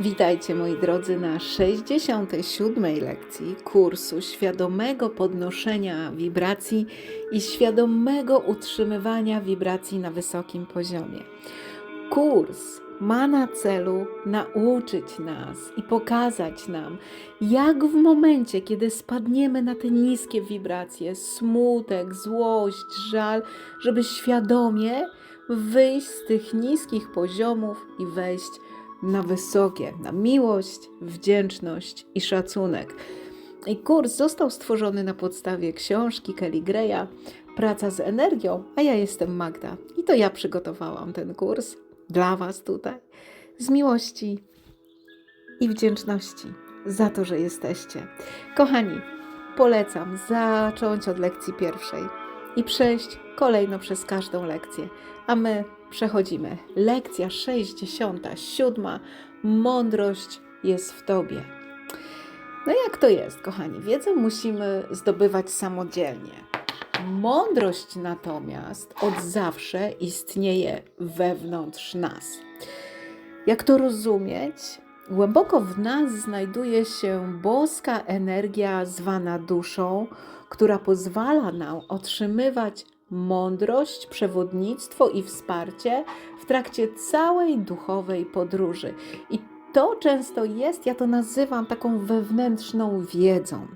Witajcie moi drodzy na 67 lekcji kursu świadomego podnoszenia wibracji i świadomego utrzymywania wibracji na wysokim poziomie. Kurs ma na celu nauczyć nas i pokazać nam, jak w momencie, kiedy spadniemy na te niskie wibracje, smutek, złość, żal, żeby świadomie wyjść z tych niskich poziomów i wejść na wysokie, na miłość, wdzięczność i szacunek. I kurs został stworzony na podstawie książki Kelly Greya Praca z energią, a ja jestem Magda. I to ja przygotowałam ten kurs dla Was tutaj z miłości i wdzięczności za to, że jesteście. Kochani, polecam zacząć od lekcji pierwszej i przejść kolejno przez każdą lekcję. A my przechodzimy. Lekcja 67. Mądrość jest w Tobie. No jak to jest, kochani? Wiedzę musimy zdobywać samodzielnie. Mądrość natomiast od zawsze istnieje wewnątrz nas. Jak to rozumieć? Głęboko w nas znajduje się boska energia zwana duszą, która pozwala nam otrzymywać mądrość, przewodnictwo i wsparcie w trakcie całej duchowej podróży. I to często jest, ja to nazywam taką wewnętrzną wiedzą.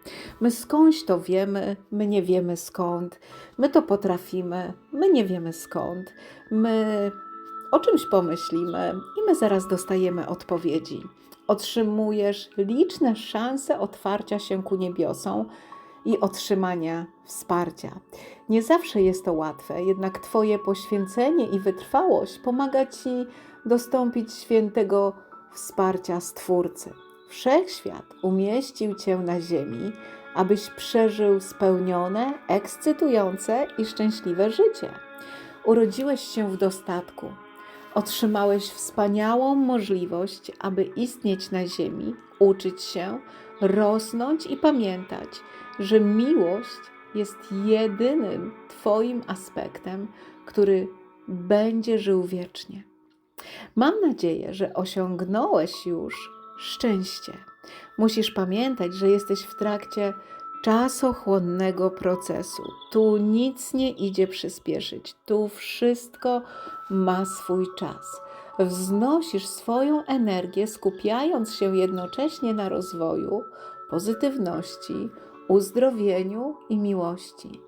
My skądś to wiemy, my nie wiemy skąd, my to potrafimy, my nie wiemy skąd, my o czymś pomyślimy i my zaraz dostajemy odpowiedzi. Otrzymujesz liczne szanse otwarcia się ku niebiosom i otrzymania wsparcia. Nie zawsze jest to łatwe, jednak Twoje poświęcenie i wytrwałość pomaga Ci dostąpić świętego wsparcia Stwórcy. Wszechświat umieścił Cię na ziemi, abyś przeżył spełnione, ekscytujące i szczęśliwe życie. Urodziłeś się w dostatku. Otrzymałeś wspaniałą możliwość, aby istnieć na ziemi, uczyć się, rosnąć i pamiętać, że miłość jest jedynym Twoim aspektem, który będzie żył wiecznie. Mam nadzieję, że osiągnąłeś już szczęście. Musisz pamiętać, że jesteś w trakcie czasochłonnego procesu. Tu nic nie idzie przyspieszyć, tu wszystko ma swój czas. Wznosisz swoją energię, skupiając się jednocześnie na rozwoju, pozytywności, uzdrowieniu i miłości.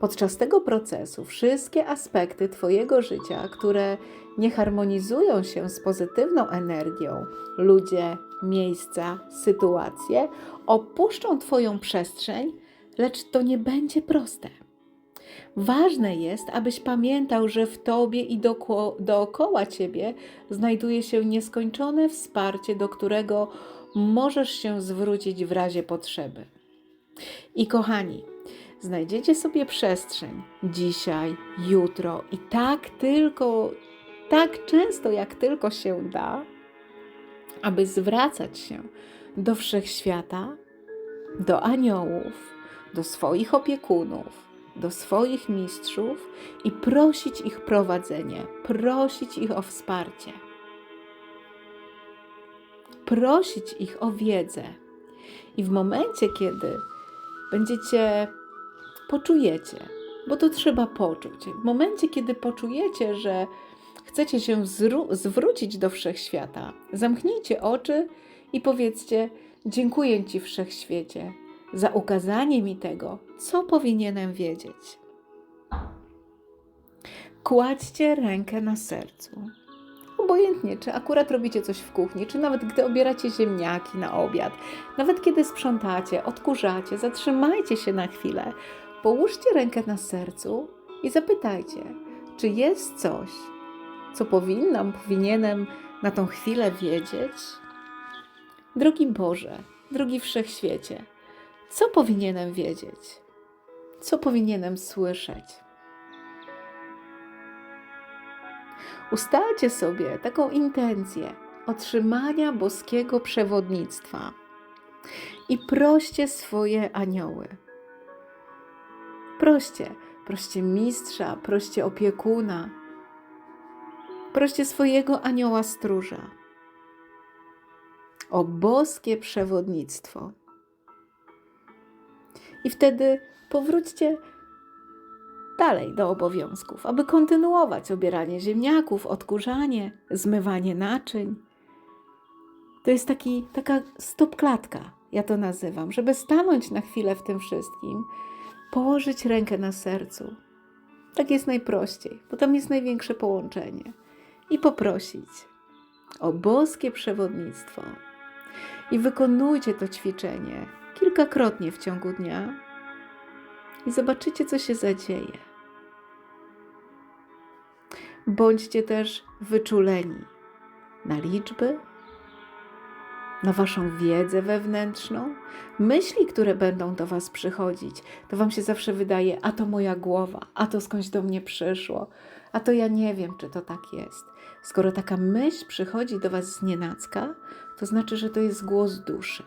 Podczas tego procesu wszystkie aspekty Twojego życia, które nie harmonizują się z pozytywną energią, ludzie, miejsca, sytuacje, opuszczą Twoją przestrzeń, lecz to nie będzie proste. Ważne jest, abyś pamiętał, że w Tobie i doko dookoła Ciebie znajduje się nieskończone wsparcie, do którego możesz się zwrócić w razie potrzeby. I kochani, znajdziecie sobie przestrzeń dzisiaj, jutro i tak tylko, tak często jak tylko się da, aby zwracać się do wszechświata, do aniołów, do swoich opiekunów, do swoich mistrzów i prosić ich prowadzenie, prosić ich o wsparcie, prosić ich o wiedzę. I w momencie, kiedy będziecie, poczujecie, bo to trzeba poczuć. W momencie, kiedy poczujecie, że chcecie się zwrócić do wszechświata, zamknijcie oczy i powiedzcie: Dziękuję Ci, wszechświecie, za ukazanie mi tego, co powinienem wiedzieć. Kładźcie rękę na sercu. Obojętnie, czy akurat robicie coś w kuchni, czy nawet gdy obieracie ziemniaki na obiad, nawet kiedy sprzątacie, odkurzacie, zatrzymajcie się na chwilę, połóżcie rękę na sercu i zapytajcie, czy jest coś, co powinnam, powinienem na tą chwilę wiedzieć? Drogi Boże, drogi Wszechświecie, co powinienem wiedzieć? Co powinienem słyszeć? Ustalcie sobie taką intencję otrzymania boskiego przewodnictwa i proście swoje anioły. Proście, proście mistrza, proście opiekuna, proście swojego anioła stróża o boskie przewodnictwo. I wtedy powróćcie dalej do obowiązków, aby kontynuować obieranie ziemniaków, odkurzanie, zmywanie naczyń. To jest taki, taka stopklatka, ja to nazywam, żeby stanąć na chwilę w tym wszystkim, położyć rękę na sercu. Tak jest najprościej, bo tam jest największe połączenie. I poprosić o boskie przewodnictwo. I wykonujcie to ćwiczenie kilkakrotnie w ciągu dnia i zobaczycie, co się zadzieje. Bądźcie też wyczuleni na liczby, na Waszą wiedzę wewnętrzną, myśli, które będą do Was przychodzić. To Wam się zawsze wydaje, a to moja głowa, a to skądś do mnie przyszło, a to ja nie wiem, czy to tak jest. Skoro taka myśl przychodzi do Was z nienacka, to znaczy, że to jest głos duszy.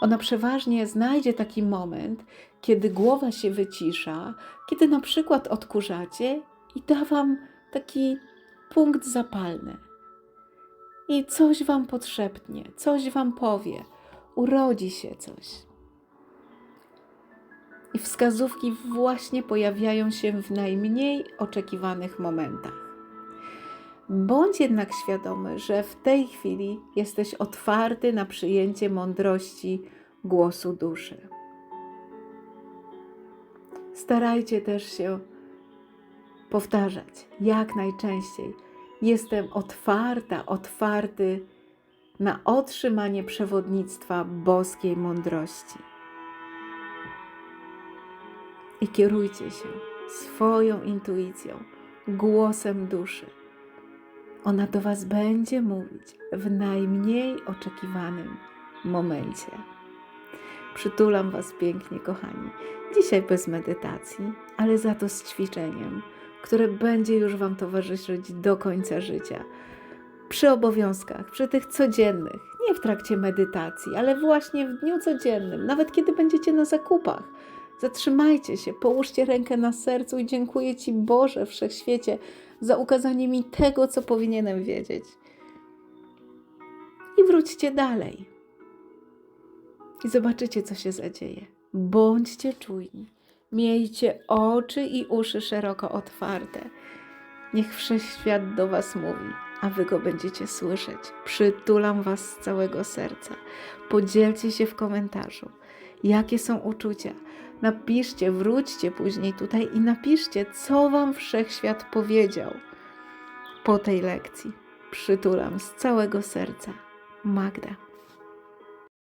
Ona przeważnie znajdzie taki moment, kiedy głowa się wycisza, kiedy na przykład odkurzacie i da Wam taki punkt zapalny. I coś Wam podszepnie, coś Wam powie, urodzi się coś. I wskazówki właśnie pojawiają się w najmniej oczekiwanych momentach. Bądź jednak świadomy, że w tej chwili jesteś otwarty na przyjęcie mądrości głosu duszy. Starajcie też się powtarzać jak najczęściej. Jestem otwarta, otwarty na otrzymanie przewodnictwa boskiej mądrości. I kierujcie się swoją intuicją, głosem duszy. Ona do Was będzie mówić w najmniej oczekiwanym momencie. Przytulam Was pięknie, kochani. Dzisiaj bez medytacji, ale za to z ćwiczeniem, które będzie już Wam towarzyszyć do końca życia. Przy obowiązkach, przy tych codziennych, nie w trakcie medytacji, ale właśnie w dniu codziennym, nawet kiedy będziecie na zakupach. Zatrzymajcie się, połóżcie rękę na sercu i dziękuję Ci, Boże, wszechświecie, za ukazanie mi tego, co powinienem wiedzieć. I wróćcie dalej. I zobaczycie, co się zadzieje. Bądźcie czujni. Miejcie oczy i uszy szeroko otwarte. Niech wszechświat do Was mówi, a Wy go będziecie słyszeć. Przytulam Was z całego serca. Podzielcie się w komentarzu, jakie są uczucia. Napiszcie, wróćcie później tutaj i napiszcie, co Wam wszechświat powiedział po tej lekcji. Przytulam z całego serca. Magda.